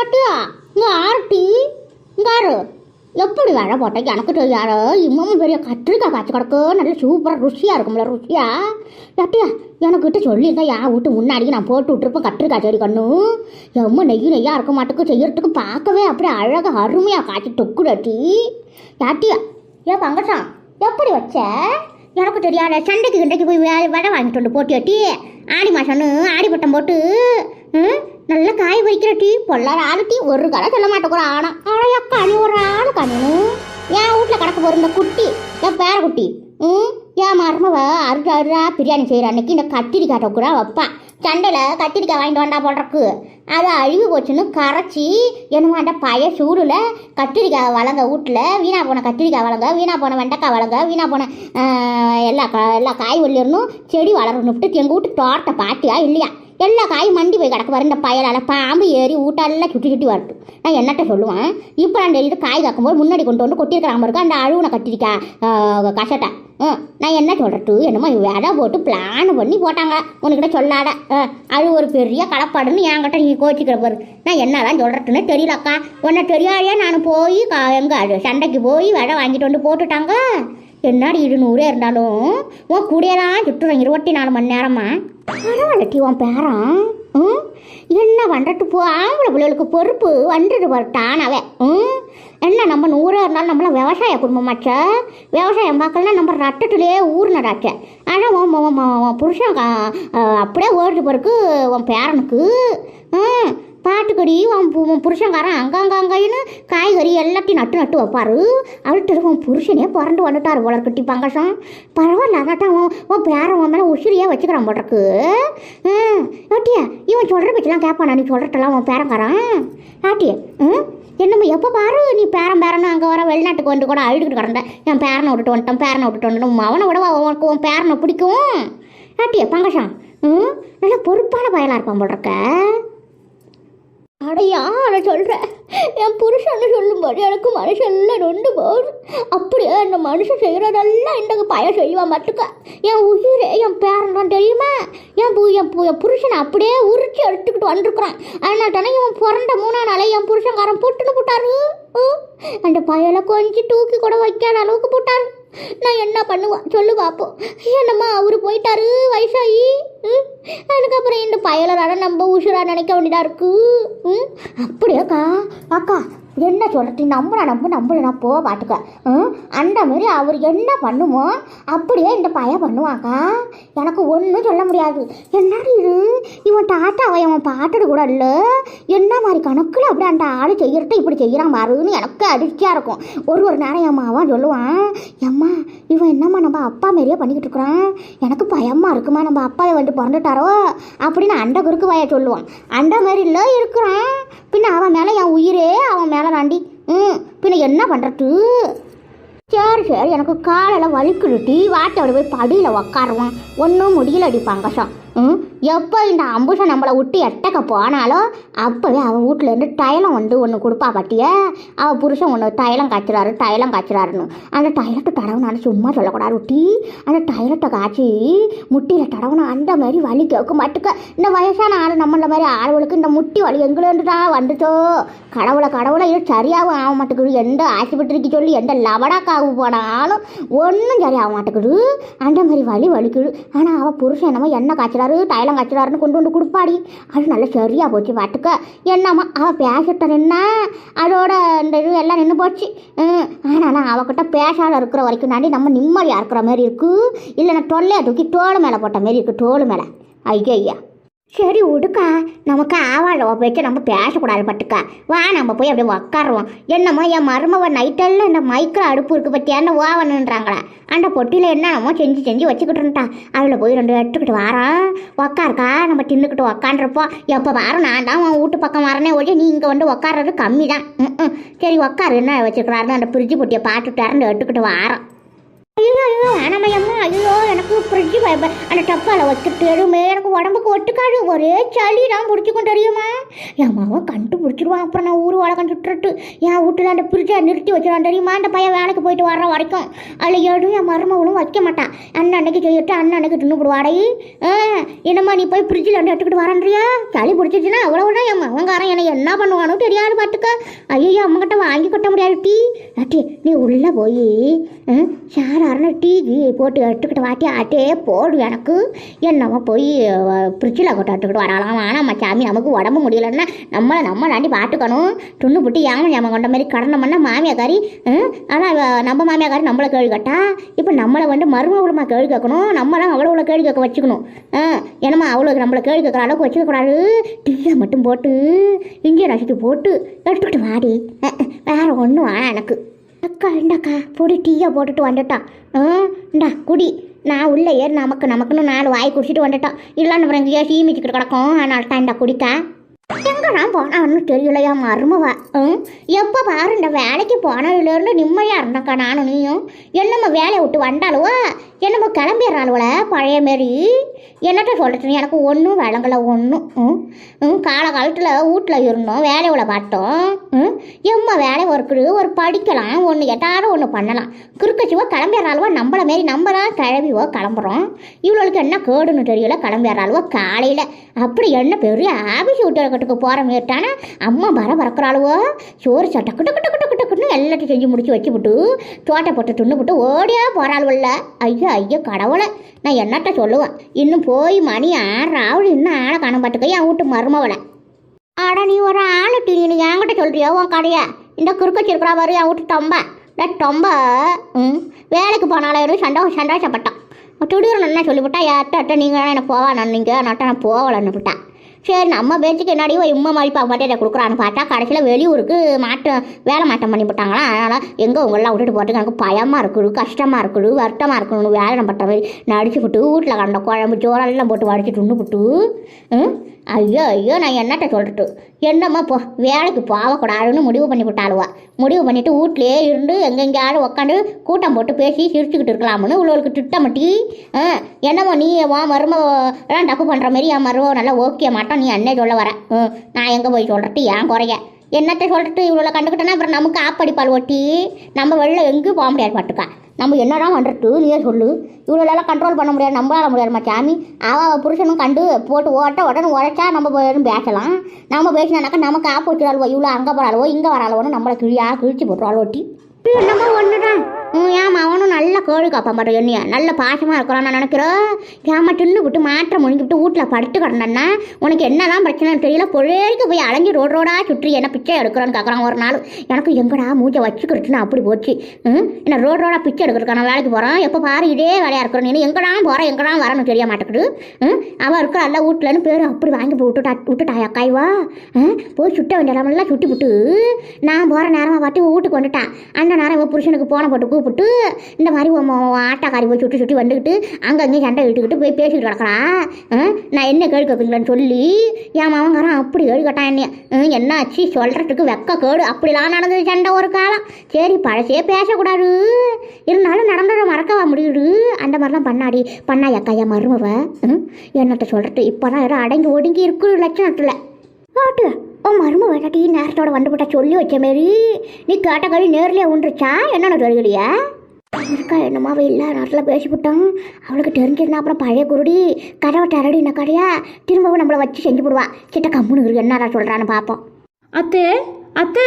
பட்டியா எப்படி வேலை போட்டேன்? எனக்கு தெரியாத இம்மாவும் பெரிய கத்திரிக்காய் காய்ச்சி கிடக்கு. நல்ல சூப்பராக ருசியாக இருக்கும்ல ருசியா. எட்டியா எனக்கிட்ட சொல்லியிருந்தா யா வீட்டு முன்னாடி நான் போட்டு விட்டுருப்பேன் கத்திரிக்காய் செடி கண்ணு. எம்ம நெய் நெய்யாக இருக்க மாட்டேக்கு செய்யறதுக்கு பார்க்கவே அப்படியே அழகாக அருமையாக காய்ச்சி தொக்குடாட்டி யாட்டியா ஏன் பங்கசம் எப்படி வச்ச? எனக்கு தெரியாத சண்டைக்கு கிண்டைக்கு போய் வே- வடை வாங்கிட்டு வந்து போட்டு ஏட்டி ஆடி மாசம்னு ஆடி பட்டம் போட்டு ம், நல்ல காய் வைக்கிற டீ பொல்லார ஆளு டீ ஒரு கடை சொல்ல மாட்டேங்கிற ஆனா. அழையக்கா நீ ஒரு ஆளு கண்ணு. என் வீட்டில் கிடக்க போகிற இந்த குட்டி என் பேர குட்டி ம் என் மருமவ அருடா அருடா பிரியாணி செய்கிற அன்னைக்கு இந்த கத்திரிக்காய் கூட வைப்பா. சண்டையில் கத்திரிக்காய் வாங்கிட்டு வந்தா போடுறக்கு அதை அழிவு போச்சுன்னு கரைச்சி என்னமோ பய பழைய கத்திரிக்காய் வளங்க வீட்டில் வீணா போன கத்திரிக்காய் வளங்க வீணா போன வெண்டைக்காய் வளங்க வீணா போன எல்லா கா எல்லா காய் வள்ளிடணும் செடி வளரணும்ட்டு எங்கள் வீட்டு தோட்ட பாட்டியா இல்லையா? எல்லா காயும் மண்டி போய் கிடக்கு வர இந்த பயலால் பாம்பு ஏறி ஊட்டெல்லாம் சுட்டி சுட்டி வரட்டு நான் என்னட்ட சொல்லுவேன்? இப்போ அந்த இது காய் காக்கும்போது முன்னாடி கொண்டு வந்து கொட்டியிருக்கிறாம இருக்கா அந்த அழுவுன கட்டிருக்கா ஆஹ், கசட்டை ம், நான் என்ன சொல்கிறது என்னமோ விதை போட்டு பிளான் பண்ணி போட்டாங்க. உனக்கிட்ட சொல்லாத. ஆ, அது ஒரு பெரிய கலப்பாடுன்னு என்கிட்ட நீ கோச்சிக்கிற பாரு. நான் என்னதான் சொல்கிறதுன்னு தெரியலக்கா. உன்னை தெரியாதே நான் போய் எங்கே சண்டைக்கு போய் விதை வாங்கிட்டு வந்து போட்டுட்டாங்க. என்னாடி இருநூறே இருந்தாலும் உன் கூடயெல்லாம் சுற்றுவேன் இருபத்தி நாலு மணி நேரமா? பரவாயில்லட்டி உன் பேரன். ம்? என்ன பண்ணுறது போ ஆம்பளை பிள்ளைகளுக்கு பொறுப்பு வந்துட்டு வரட்டானவே ம்? என்ன நம்ம நூறாக இருந்தாலும் நம்மள விவசாய குடும்பமாச்ச? விவசாயம் பார்க்கலன்னா நம்ம ரத்தத்திலே ஊர்னடாச்சே ஆனால் உன் உன் புருஷன் அப்படியே ஓடுது பிறகு உன் பேரனுக்கு. ம்? பாட்டுக்கடி உன் புருஷன்காரன் அங்கங்க காய்கறி எல்லாத்தையும் நட்டு நட்டு வைப்பாரு. அடுத்து உன் புருஷனே பிறந்து வந்துட்டாரு போல கட்டி பங்கசம் பரவாயில்ல அதாட்டம் உன் உன் பேரன் உன் மேலே உசிரியே வச்சுக்கிறான் போட்டிருக்கு ஆட்டியா இவன் சொல்கிற பற்றிலாம் கேட்பான் நீ சொல்கிறதெல்லாம் உன் பேரங்காரன் ஆட்டியா ம் என்னம்மா எப்போ பாரு நீ பேரன் பேரன் அங்கே வர வெளிநாட்டுக்கு வந்து கூட அழுதுகிட்டு கிடந்த. என் பேரனை விட்டுட்டு வந்துட்டான் பேரனை விட்டுட்டு வந்துட்டோம் அவனை விட உனக்கு உன் பேரனை பிடிக்கும்? ஆட்டியா பங்கசம் ம் நல்ல பொறுப்பான பயலாக இருப்பான் போல் இருக்க. அடையா நான் சொல்கிறேன் என் புருஷன்னு சொல்லும்போது எனக்கு மனுஷன்லாம் நொண்டு போகுது. அப்படியே அந்த மனுஷன் செய்கிறதெல்லாம் இந்த பயம் செய்வான் மட்டுக்க. என் உயிரே என் பேரன் தான் தெரியுமா? என் பு என் பு- என் புருஷனை அப்படியே உரிச்சு எடுத்துக்கிட்டு வந்துருக்குறான். அதனால தானே இவன் பிறந்த மூணா நாளே என் புருஷன்காரன் போட்டுன்னு போட்டாரு. அந்த பயலை கொஞ்சம் தூக்கி கூட வைக்காத அளவுக்கு போட்டாரு. நான் என்ன பண்ணுவான் சொல்லு பார்ப்போம் என்னம்மா அவரு போயிட்டாரு வயசாகி ம். அதுக்கப்புறம் இந்த பயலரான நம்ம உசுரா நினைக்க வேண்டியதா இருக்கு? ம்? அப்படியாக்கா அக்கா என்ன சொல்கிறது நம்மளை நம்ப நம்பலனா போக பாட்டுக்க. ம்? அந்த மாதிரி அவர் என்ன பண்ணுமோ அப்படியே இந்த பையன் பண்ணுவாக்கா எனக்கு ஒன்றும் சொல்ல முடியாது. என்னடி இது? இவன் தாத்தாவை அவன் பாட்டது கூட இல்லை. என்ன மாதிரி கணக்கில் அப்படி அந்த ஆள் செய்யறது இப்படி செய்கிறான் பாருன்னு எனக்கு அதிர்ச்சியாக இருக்கும். ஒரு ஒரு நேரம் என் மாவன் சொல்லுவான். எம்மா இவன் என்னம்மா நம்ம அப்பா மாரியே பண்ணிக்கிட்டு இருக்கிறான்? எனக்கு பயமாக இருக்குமா? நம்ம அப்பாவை வந்து பிறந்துட்டாரோ? அப்படின்னு அண்ட குறுக்கு வாய சொல்லுவான். அண்ட இல்லை இருக்கிறான். பின்ன அவன் மேலே என் உயிரே அவன் மேலே தாண்டி ம் பின்ன என்ன பண்ணுறது சரி சரி எனக்கு காலையில் வலிக்குடுட்டி வாட்டோட போய் படியில் உக்காருவான் ஒன்றும் முடியல அடிப்பாங்க சார் எப்போ இந்த அம்புஷன் நம்மளை விட்டு எட்டக்க போனாலும் அப்போவே அவன் வீட்டிலேருந்து தைலம் வந்து ஒன்று கொடுப்பா பட்டிய அவள் புருஷன் ஒன்று தைலம் காய்ச்சுறாரு தைலம் காய்ச்சிறாருன்னு. அந்த தைலத்தை தடவுனாலும் சும்மா சொல்லக்கூடாது ஒட்டி அந்த தைலத்தை காய்ச்சி முட்டியில் தடவுனா அந்த மாதிரி வலி கேட்க மாட்டுக்க. இந்த வயசான ஆள் நம்மள மாதிரி ஆளுகளுக்கு இந்த முட்டி வலி எங்கேருந்து தான் வந்துச்சோ கடவுளை கடவுளை இது சரியாகவும் ஆக மாட்டேங்குது. எந்த ஆஸ்பத்திரிக்கு சொல்லி எந்த லவடாக்காக போனாலும் ஒன்றும் சரியாக மாட்டேங்குது அந்த மாதிரி வலி வலிக்குது. ஆனால் அவள் புருஷன் என்னமோ என்ன காய்ச்சிறாரு தைலம் காய்ச்சறாருன்னு கொண்டு வந்து கொடுப்பாடி. அது நல்லா சரியாக போச்சு பாட்டுக்க என்னம்மா அவள் பேசிட்ட நின்னா அதோட இந்த இது எல்லாம் நின்று போச்சு. ஆனால் நான் அவகிட்ட பேசாத இருக்கிற வரைக்கும் தாண்டி நம்ம நிம்மதியாக இருக்கிற மாதிரி இருக்குது இல்லைன்னா தொல்லையை தூக்கி தோல் மேலே போட்ட மாரி இருக்கு தோல் மேலே. ஐயா ஐயா சரி விடுக்கா நமக்கு ஆவாழ வச்சு நம்ம பேசக்கூடாது பட்டுக்கா. வா நம்ம போய் அப்படியே உக்காருவோம். என்னம்மா என் மருமவ நைட்டெல்லாம் இந்த மைக்கில் அடுப்பு இருக்கு பற்றியான ஓவனுன்றாங்களா அந்த பொட்டியில் என்னமோ செஞ்சு செஞ்சு வச்சுக்கிட்டு அதில் போய் ரெண்டு எடுத்துக்கிட்டு வாரோம் உக்காருக்கா நம்ம தின்னுக்கிட்டு உக்காண்டிருப்போம் எப்போ வாரம் நான் தான் உன் வீட்டு பக்கம் வரனே ஒழிய நீ இங்கே வந்து உக்காடுறது கம்மி தான் ம் சரி உக்காரு என்ன வச்சுக்கிறாருன்னு அந்த ஃப்ரிட்ஜு பொட்டியை பார்த்து திறந்து எடுத்துக்கிட்டு வாரோம் ஐயோ ஐயோ வேணாமையம்மா ஐயோ எனக்கு ஃப்ரிட்ஜ் அந்த டப்பாவில் வச்சுட்டு எதுவுமே எனக்கு உடம்புக்கு ஒட்டுக்காது. ஒரே சளி தான் பிடிச்சிக்கும் தெரியுமா? என் மாவன் கண்டுபிடிச்சிருவான். அப்புறம் நான் ஊர் வாழை கண்டுட்டு என் வீட்டில் அந்த ஃப்ரிட்ஜை நிறுத்தி வச்சிருவான். தெரியுமா? அந்த பையன் வேலைக்கு போயிட்டு வர்ற வரைக்கும். அதில் எதுவும் என் மருமகளும் வைக்க மாட்டான். அண்ணன் அன்னைக்கு செய்யிட்டு அண்ணன் அன்னைக்கு தின்னுபிடுவாடை ஆ என்னம்மா நீ போய் ஃப்ரிட்ஜில் வந்து எடுத்துக்கிட்டு வரன்றியா சளி பிடிச்சிச்சுன்னா அவ்வளோதான் என் மகன்காரன் என்னை என்ன பண்ணுவானோ தெரியாது பார்த்துக்க ஐயோ அம்மகிட்ட வாங்கி கொட்ட முடியாது டீ. அட்டி நீ உள்ளே போய் சார் டீ கீ போட்டு எடுத்துக்கிட்டு வாட்டி அட்டே போடு எனக்கு. என்னம்மா போய் ஃப்ரிட்ஜில் கொண்டு எடுத்துக்கிட்டு வரலாம் ஆனால் சாமி நமக்கு உடம்பு முடியலன்னா நம்மளை நம்ம நாண்டி பார்த்துக்கணும் துண்ணு புட்டு ஏம ஏம கொண்ட மாதிரி கடனை பண்ணால் மாமியாக்காரி ஆனால் நம்ம மாமியாக்காரி நம்மளை கேள்வி கேட்டா இப்போ நம்மளை வந்து மருமகளுமா கேள்வி கேட்கணும். நம்மளாம் அவ்வளோ அவ்வளோ கேள்வி கேட்க வச்சுக்கணும். ஆ என்னம்மா அவ்வளோ நம்மளை கேள்வி கேட்குற அளவுக்கு வச்சுக்கக்கூடாது? டீயை மட்டும் போட்டு இஞ்சி ரசித்து போட்டு எடுத்துக்கிட்டு வாடி. வேறு ஒன்றும் வேணாம் எனக்கு. அக்கா இந்தாக்கா பொடி டீயை போட்டுட்டு வந்துட்டான் ஆ இந்தா குடி. நான் உள்ளே ஏறி நமக்கு நமக்குன்னு நாலு வாய் குடிச்சிட்டு வந்துட்டான் இல்லைன்னு அப்புறம் எங்கேயா சீமிச்சுக்கிட்டு கிடக்கும். அதனால தான் இந்தா குடிக்கா. எங்கெல்லாம் போனான்னு தெரியலையா மருமவா? ம்? எப்போ பாரு இந்த வேலைக்கு போனதுலேருந்து நிம்மதியாக இருந்தக்கா நானும் நீயும். என்னம்மா வேலையை விட்டு வந்தாலுவா? என்னமோ கிளம்பிடுறாளுவல பழைய மாரி. என்னட்ட சொல்கிறது எனக்கு ஒன்றும் விளங்கலை ஒன்றும் ம்? ம் காலகாலத்தில் வீட்டில் இருந்தோம் வேலையோட பார்த்தோம். ம்? எம்மா வேலை ஒர்க்குடு ஒரு படிக்கலாம் ஒன்று எட்டாரும் ஒன்று பண்ணலாம். குறுக்கச்சிவோ கிளம்பிடுறாளுவோ நம்மள மாரி நம்ம தான் கிளம்பிவோ கிளம்புறோம். இவ்வளோளுக்கு என்ன கேடுன்னு தெரியல கிளம்பிடுறாளுவோ காலையில். அப்படி என்ன பெரிய ஆபீஸ் வீட்டுக்கு போகிற மாட்டானா அம்மா வர பறக்குறாளுவோ சோறு சட்டை டக்கு டக்கு டக்கு டக்கு டக்குன்னு எல்லாத்தையும் செஞ்சு முடிச்சு வச்சு விட்டு தோட்டை போட்டு துண்ணு போட்டு ஓடியா போகிறாளுவல்ல ஐயோ ஐயோ கடவுளை நான் என்னட்ட சொல்லுவேன்? இன்னும் போய் மணி ஆறாவது இன்னும் ஆளை காணும் பார்த்துக்க என் வீட்டு மருமவளை. அட நீ ஒரு ஆள் டீ நீ என்கிட்ட சொல்கிறியோ உன் கடையை? இந்த குறுக்கச்சி இருக்கிறா பாரு என் வீட்டு தொம்பை இந்த தொம்ப ம் வேலைக்கு போனாலும் எதுவும் சந்தோஷம் சந்தோஷப்பட்டான் திடீர்னு என்ன சொல்லிவிட்டா யார்கிட்ட அட்ட நீங்கள் எனக்கு நான் நீங்கள் நட்ட நான் போகலன்னு விட்டேன் சரி நம்ம பேச்சுக்கு என்னடியோ இம்மா மாதிரி மட்டும் கொடுக்குறான்னு பார்த்தா கடைசியில் வெளியூருக்கு மாற்றம் வேலை மாற்றம் பண்ணி விட்டாங்களா? அதனால் எங்கே உங்களெல்லாம் விட்டுட்டு போகிறதுக்கு எனக்கு பயமாக இருக்குது கஷ்டமாக இருக்குது வருத்தமாக இருக்கணும் வேலை பட்ட மாதிரி நடிச்சு விட்டு வீட்டில் கண்ட குழம்பு சோறெல்லாம் போட்டு வடிச்சிட்டு உண்டு விட்டு ம்? ஐயோ ஐயோ நான் என்னட்ட சொல்லிட்டு என்னம்மா போ வேலைக்கு போகக்கூடாதுன்னு முடிவு பண்ணி விட்டாளுவா. முடிவு பண்ணிட்டு வீட்லயே இருந்து எங்கெங்கேயாவது உட்காந்து கூட்டம் போட்டு பேசி சிரிச்சுக்கிட்டு இருக்கலாம்னு இவ்வளோக்கு திட்டமிட்டி ஆ என்னமோ நீ உன் மரும எல்லாம் தப்பு பண்ணுற மாதிரி என் மருமவ நல்லா ஓகே மாட்டேன் மாட்டோம் நீ அண்ணே சொல்ல வர. ம், நான் எங்கே போய் சொல்கிறது ஏன் குறைய? என்னத்தை சொல்கிறது இவ்வளோ கண்டுக்கிட்டேன்னா அப்புறம் நமக்கு ஆப்படிப்பால் ஒட்டி நம்ம வெளில எங்கேயும் போக முடியாது பட்டுக்கா. நம்ம என்னதான் பண்ணுறது நீயே சொல்லு. இவ்வளோலாம் கண்ட்ரோல் பண்ண முடியாது நம்மளால முடியாதுமா சாமி அவ புருஷனும் கண்டு போட்டு ஓட்ட உடனே உழைச்சா நம்ம போய் பேசலாம். நம்ம பேசினாக்கா நமக்கு ஆப்பு வச்சுடாளுவோ இவ்வளோ அங்கே போகிறாளுவோ இங்கே வராளுவோன்னு நம்மளை கிழியா கிழிச்சு போட்டுறாள் ஒட்டி. நம்ம ஒன்று தான் ஏமா அவனும் நல்ல கோழி காப்பான் பாரு என்னைய. நல்ல பாசமாக இருக்கிறான் நான் ஏமா தின்னு விட்டு மாற்றம் முடிஞ்சு விட்டு வீட்டில் படுத்து கிடந்தேன்னா உனக்கு என்னதான் பிரச்சனைன்னு தெரியல. பொழுதுக்கு போய் அலைஞ்சு ரோடு ரோடாக சுற்றி என்ன பிச்சை எடுக்கிறோன்னு கேட்குறான் ஒரு நாள். எனக்கு எங்கடா மூச்சை வச்சுக்கிறதுன்னு அப்படி போச்சு. ம் என்ன ரோடு ரோடாக பிச்சை எடுக்கிறதுக்கு நான் வேலைக்கு போகிறேன் எப்போ பாரு இதே வேலையாக இருக்கிறோம் நீ. எங்கடா போகிறேன் எங்கடா வரணும் தெரிய மாட்டேங்குது. ம் அவள் இருக்கிற எல்லாம் வீட்டிலன்னு பேர் அப்படி வாங்கி போய் விட்டுட்டா விட்டுட்டாயா அக்காய்வா ஆ போய் சுட்ட வேண்டிய இடமெல்லாம் சுட்டி விட்டு நான் போகிற நேரமாக பார்த்து வீட்டுக்கு வந்துட்டான் அந்த நேரம் இவன் புருஷனுக்கு போன போட்டுக்கு கூப்பிட்டு இந்த மாதிரி ஆட்டாக்காரி போய் சுற்றி சுட்டி வந்துக்கிட்டு அங்கே அங்கேயும் சண்டை இட்டுக்கிட்டு போய் பேசிட்டு கிடக்குறா. நான் என்ன கேள்வி கேட்பீங்களான்னு சொல்லி என் மாமங்காரன் அப்படி கேடு கேட்டான் என்ன என்னாச்சு சொல்கிறதுக்கு வெக்க கேடு. அப்படிலாம் நடந்தது சண்டை ஒரு காலம். சரி பழசே பேசக்கூடாது. இருந்தாலும் நடந்ததை மறக்கவா முடியுது? அந்த மாதிரிலாம் பண்ணாடி. பண்ணா எக்கா என் மருமவ. ம், என்னத்த சொல்கிறது இப்போ தான் ஏதோ அடங்கி ஒடுங்கி இருக்கு லட்சணத்தில். ஆட்டு. உன் மரும வேண்டாட்டி நேரத்தோட வந்து போட்டா சொல்லி வச்ச மாரி. நீ கேட்ட கறி நேர்லயே உண்டுச்சா என்னென்ன தெரியலையா? இருக்கா என்னமோ அவள் எல்லா நேரத்தில் பேசிவிட்டான். அவளுக்கு தெரிஞ்சிருந்தா அப்புறம் பழைய குருடி கதவை டரடின கடையா திரும்பவும் நம்மளை வச்சு செஞ்சு போடுவா. சிட்ட கம்முனு இருக்கு என்னடா சொல்கிறான்னு பார்ப்போம் அத்தை அத்தை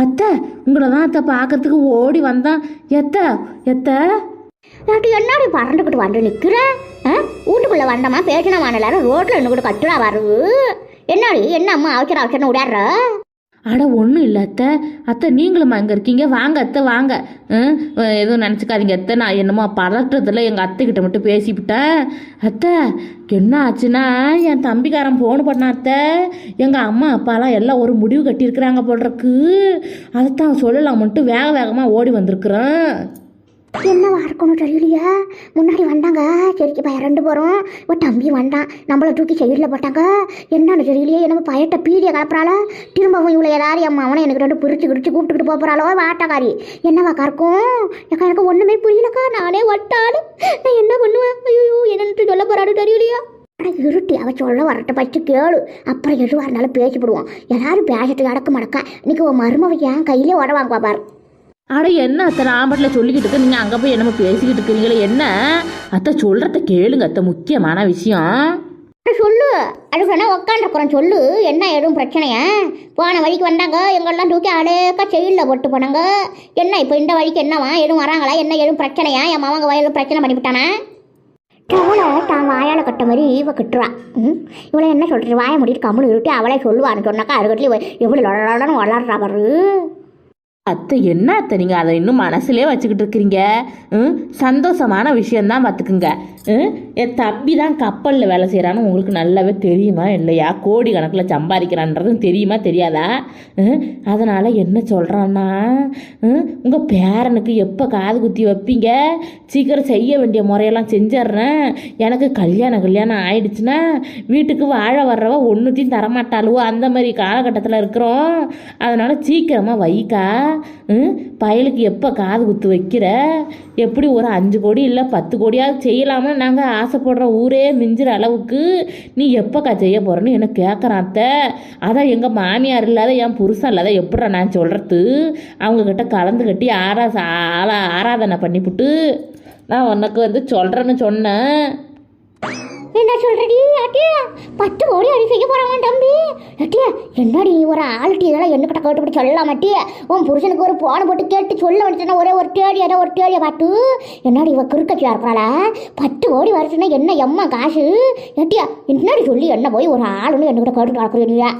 அத்தை உங்களை தான் அத்தை பார்க்கறதுக்கு ஓடி வந்தான் எத்த எத்த? ஏட்டி என்னடி பறந்துக்கிட்டு வந்து நிற்கிற ஆ? வீட்டுக்குள்ளே வந்தோமா பேசினா வானலாரும் ரோட்டில் இன்னும் கூட கட்டுறா வருது என்னடி? என்ன அம்மா அவசர அவசரம் விடாடுற அட ஒன்றும் இல்லை அத்தை. அத்தை நீங்களும் அங்கே இருக்கீங்க. வாங்க அத்தை வாங்க. எதுவும் நினச்சிக்காதீங்க அத்தை. நான் என்னமோ பதற்றத்தில் எங்கள் அத்தைக்கிட்ட மட்டும் பேசிவிட்டேன். அத்தை என்ன ஆச்சுன்னா என் தம்பிக்காரன் ஃபோன் பண்ணான் அத்தை. எங்கள் அம்மா அப்பாலாம் எல்லாம் ஒரு முடிவு கட்டியிருக்கிறாங்க போடுறக்கு அதைத்தான் சொல்லலாம் மட்டும் வேக வேகமாக ஓடி வந்திருக்குறேன். என்னவா இருக்கணும் தெரியலையா. முன்னாடி வந்தாங்க. சரிக்கு பையன் ரெண்டு பேரும். ஓ தம்பி வந்தான். நம்மளை தூக்கி சைடில் போட்டாங்க. என்னன்னு தெரியலையே. என்னமோ பயட்ட பீடியை கலப்புறாளோ. திரும்பவும் இவ்வளோ எல்லாரும் என் அவனை எனக்கு ரெண்டு பிரிச்சு பிரிச்சு கூப்பிட்டுக்கிட்டு போகிறாளோ வாட்டாக்காரி. என்னவாக்கா இருக்கும் எனக்கு எனக்கு ஒன்றுமே புரியலக்கா. நானே வட்டாலும் நான் என்ன பண்ணுவேன்? ஐயோ என்னன்னு சொல்ல போகிறாரு தெரியலையா. ஆனால் இருட்டி. அவ சொல்ல வரட்ட பச்சு கேளு. அப்புறம் எதுவாக இருந்தாலும் பேசிவிடுவோம் எல்லாரும் பேசிட்டு நடக்க மடக்க. இன்னைக்கு உன் மருமவை என் கையிலே உட வாங்குவா பாரு. அட என்ன அத்தை ஆம்பட்டில் சொல்லிக்கிட்டு இருக்கு நீங்கள் அங்கே போய் என்னமோ பேசிக்கிட்டு இருக்கிறீங்களே என்ன? அத்தை சொல்கிறத கேளுங்க அத்தை முக்கியமான விஷயம். சொல்லு. அது சொன்னா உக்காண்டிருக்கிறோம் சொல்லு. என்ன எதுவும் பிரச்சனையா? போன வழிக்கு வந்தாங்க எங்கெல்லாம் தூக்கி அடேக்கா செயலில் போட்டு போனாங்க. என்ன இப்போ இந்த வழிக்கு என்னவா? எதுவும் வராங்களா? என்ன எதுவும் பிரச்சனையா? என் மாவங்க வயலில் பிரச்சனை பண்ணிவிட்டானா டவுனை தான் வாயால் கட்ட மாதிரி இவ கிட்டுறா. ம்? இவளை என்ன சொல்கிறது வாயை முடிட்டு கம்முனு இருட்டு அவளே சொல்லுவான்னு சொன்னாக்கா அதுக்கட்டுல எவ்வளோ லொடலொடன்னு வளர்றா பாரு. அத்தை என்ன அத்தை நீங்கள் அதை இன்னும் மனசுலே வச்சுக்கிட்டு இருக்கிறீங்க? ம்? சந்தோஷமான விஷயந்தான் பார்த்துக்குங்க. ம்? என் தம்பி தான் கப்பலில் வேலை செய்கிறான்னு உங்களுக்கு நல்லாவே தெரியுமா இல்லையா? கோடி கணக்கில் சம்பாதிக்கிறான்றதும் தெரியுமா தெரியாதா? ம்? அதனால் என்ன சொல்கிறான்னா ம்? உங்கள் பேரனுக்கு எப்போ காது குத்தி வைப்பீங்க? சீக்கிரம் செய்ய வேண்டிய முறையெல்லாம் செஞ்சிட்றேன். எனக்கு கல்யாணம் கல்யாணம் ஆயிடுச்சுன்னா வீட்டுக்கு வாழ வர்றவ ஒன்றுத்தையும் தரமாட்டாளுவோ? அந்த மாதிரி காலகட்டத்தில் இருக்கிறோம். அதனால் சீக்கிரமாக வைக்கா. பயலுக்கு எப்போ காது குத்து வைக்கிற? எப்படி ஒரு அஞ்சு கோடி இல்லை பத்து கோடியாவது செய்யலாம்னு நாங்கள் ஆசைப்படுற ஊரே மிஞ்சுற அளவுக்கு நீ எப்போக்கா செய்ய போகிறேன்னு என்ன கேட்குறான் அத்தை? அதான் எங்கள் மாமியார் இல்லாத என் புருஷன் இல்லாத எப்படா நான் சொல்கிறது அவங்கக்கிட்ட கலந்து கட்டி ஆரா ஆளா ஆராதனை பண்ணிவிட்டு நான் உனக்கு வந்து சொல்கிறேன்னு சொன்னேன். என்ன சொல்றடி அட்டியா? பத்து கோடி அடி செய்ய போறான் தம்பி. அட்டியா என்னடி நீ ஒரு ஆள்டி இதெல்லாம் என்ன கிட்ட கேட்டு சொல்ல மாட்டிய உன் புருஷனுக்கு ஒரு போன போட்டு கேட்டு சொல்ல வந்துச்சுன்னா ஒரே ஒரு தேடி ஏதோ ஒரு தேடியை பாட்டு என்னடி இவ கிறுக்கச்சியா இருக்கிறாளா? பத்து கோடி வருஷம்னா என்ன எம்மா காசு? அட்டியா என்னடி சொல்லி என்ன போய் ஒரு ஆளுன்னு என்ன கிட்ட கேட்டு கிடக்குறியா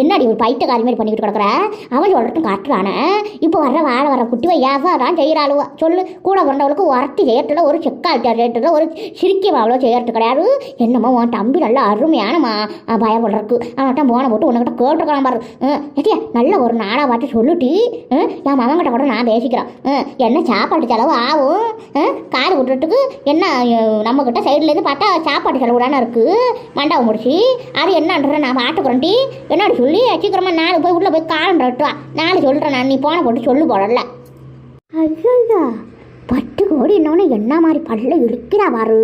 என்னடி ஒரு பைத்தியக்காரி மாதிரி பண்ணிக்கிட்டு கிடக்குற? அவன் சொல்றதும் காட்டுறானே இப்போ வர்ற வாழ வர குட்டிவை ஏசாதான் செய்கிறாளுவ சொல்லு கூட பிறந்தவளுக்கு உரத்தி செய்யறதுல ஒரு செக்கால் செய்யறதுல ஒரு சிரிக்கி அவ்வளோ செய்யறது கிடையாது. என்னமோ உன் தம்பி நல்லா அருமையான மா பயப்படுறக்கு அவன்கிட்ட போன போட்டு உன்கிட்ட கேட்டுக்கலாம் பாரு. ஏட்டியா நல்ல ஒரு நாளாக பார்த்து சொல்லுட்டி ம், என் மகன்கிட்ட கூட நான் பேசிக்கிறேன். என்ன சாப்பாட்டு செலவு ஆகும்? காது விட்டுறதுக்கு என்ன நம்மக்கிட்ட சைட்லேருந்து பார்த்தா சாப்பாட்டு செலவு தானே இருக்குது மண்டபம் முடிச்சு அது என்னன்ற நான் பார்த்துக்கிறேன்டி என்னடி சொல்லி சீக்கிரமாக நாலு போய் உள்ளே போய் காலன்றட்டு நாலு சொல்கிறேன் நான் நீ போன போட்டு சொல்லு போடல. ஐயோ பட்டு கோடி இன்னொன்று என்ன மாதிரி பல்ல இழுக்கிறா பாரு.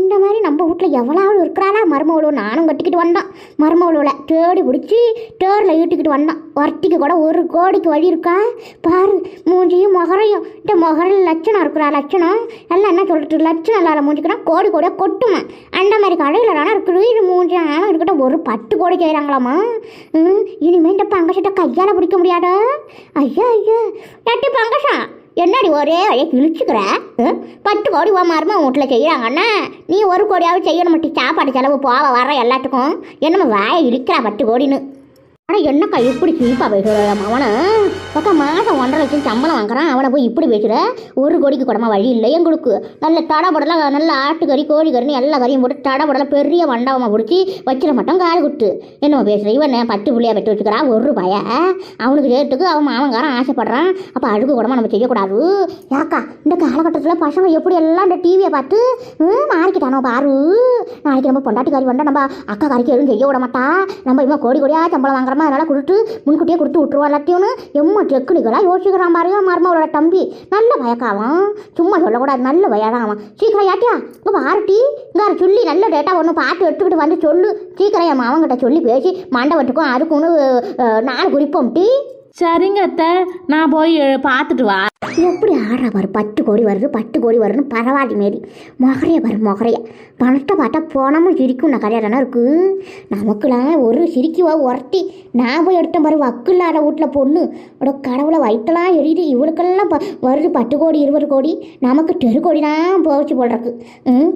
இந்த மாதிரி நம்ம வீட்டில் எவ்வளவு இருக்கிறாளா? மருமவளோ நானும் கட்டிக்கிட்டு வந்தோம் மருமவளோவில் தேடி பிடிச்சி தேரில் ஈட்டிக்கிட்டு வந்தோம் ஒருத்திக்கு கூட ஒரு கோடிக்கு வழி இருக்கா? பாரு மூஞ்சியும் மொகரையும். இந்த மொகரில் லட்சணம் இருக்கிறா லட்சணம். எல்லாம் என்ன சொல்கிறது லட்சணம் இல்லாத மூஞ்சிக்குனா கோடி கோடியாக கொட்டுமா அந்த மாதிரி கடையில் தானே இருக்குது. இது மூஞ்சி ஆனால் இருக்கட்டும் ஒரு பத்து கோடி செய்கிறாங்களாமா ம் இனிமேல் இந்த பங்கசத்தை கையால் பிடிக்க முடியாதா? ஐயா ஐயா. எட்டு பங்கசம் என்னடி ஒரே வழியை கிழிச்சுக்கிற? பத்து கோடி ஓ மருமா வீட்டில் செய்கிறாங்கன்னா நீ ஒரு கோடியாவது செய்யணும் மட்டும் சாப்பாடு செலவு போவ வர எல்லாத்துக்கும். என்னமோ வாயை இழுக்கிறா பத்து கோடின்னு ஆனால் என்னக்கா இப்படி சீப்பாக பேசுகிற அவனை பக்கம் மாதம் ஒன்றரை லட்சம் சம்பளம் வாங்குறான். அவனை போய் இப்படி பேசுகிற ஒரு கோடிக்கு கூடமா வழி இல்லை எங்களுக்கு. நல்ல தடபடலாம் நல்ல ஆட்டுக்கறி கோழிக்கறின்னு எல்லா கறியும் போட்டு தடபடலாம் பெரிய மண்டபமாக பிடிச்சி வச்சிட மாட்டோம் கால் குட்டு என்னவோ பேசுகிற இவன் பத்து பிள்ளையாக பெற்று வச்சுக்கிறான் ஒரு பய அவனுக்கு சேர்த்துக்கு அவன் மாமங்காரன் ஆசைப்படுறான். அப்போ அழுகு கூடமா நம்ம செய்யக்கூடாது. யாக்கா இந்த காலகட்டத்தில் பசங்க எப்படி எல்லாம் இந்த டிவியை பார்த்து ம், மாறிக்கிட்டானோ பாரு. நாளைக்கு நம்ம பொண்டாட்டிக்காரி வந்தால் நம்ம அக்கா கறிக்கு எதுவும் செய்ய விட மாட்டா. நம்ம இவன் கோடி கோடியாக சம்பளம் வாங்குறோம் அதனால் கொடுத்து முன்கூட்டியே கொடுத்து விட்டுருவா. எல்லாத்தையும் எம்மா டெக்னிக்கலாக யோசிக்கிறான் பாரு மருமகளோட தம்பி. நல்ல பயக்காவான் சும்மா சொல்லக்கூடாது நல்ல பயதான் அவன். சீக்கிரம் யாட்டியா இப்போ பாருட்டி இங்கே சொல்லி நல்ல டேட்டா ஒன்று பார்த்து எடுத்துக்கிட்டு வந்து சொல்லு. சீக்கிரம் என் மாவன்கிட்ட சொல்லி பேசி மண்டபத்துக்கும் அதுக்குன்னு அஹ், நாலு குறிப்போம் டீ. சரிங்க அத்தை நான் போய் பார்த்துட்டு வா. எப்படி ஆடுறா பாரு பத்து கோடி வருது பத்து கோடி வருதுன்னு பரவாயில்ல மாரி. மொகரைய பாரு மொகரைய. பணத்தை பார்த்தா போனமும் சிரிக்கும் நான் கல்யாணம் இருக்கு. நமக்குலாம் ஒரு சிரிக்குவா உரட்டி நான் போய் எடுத்தேன் பாரு வக்கு இல்லாத வீட்டில் பொண்ணு. அட கடவுளை வயிற்றெல்லாம் எரியுது. இவளுக்கெல்லாம் ப வருது பத்து கோடி இருபது கோடி. நமக்கு தெரு கோடி தான் போச்சு போடுறக்கு ம்?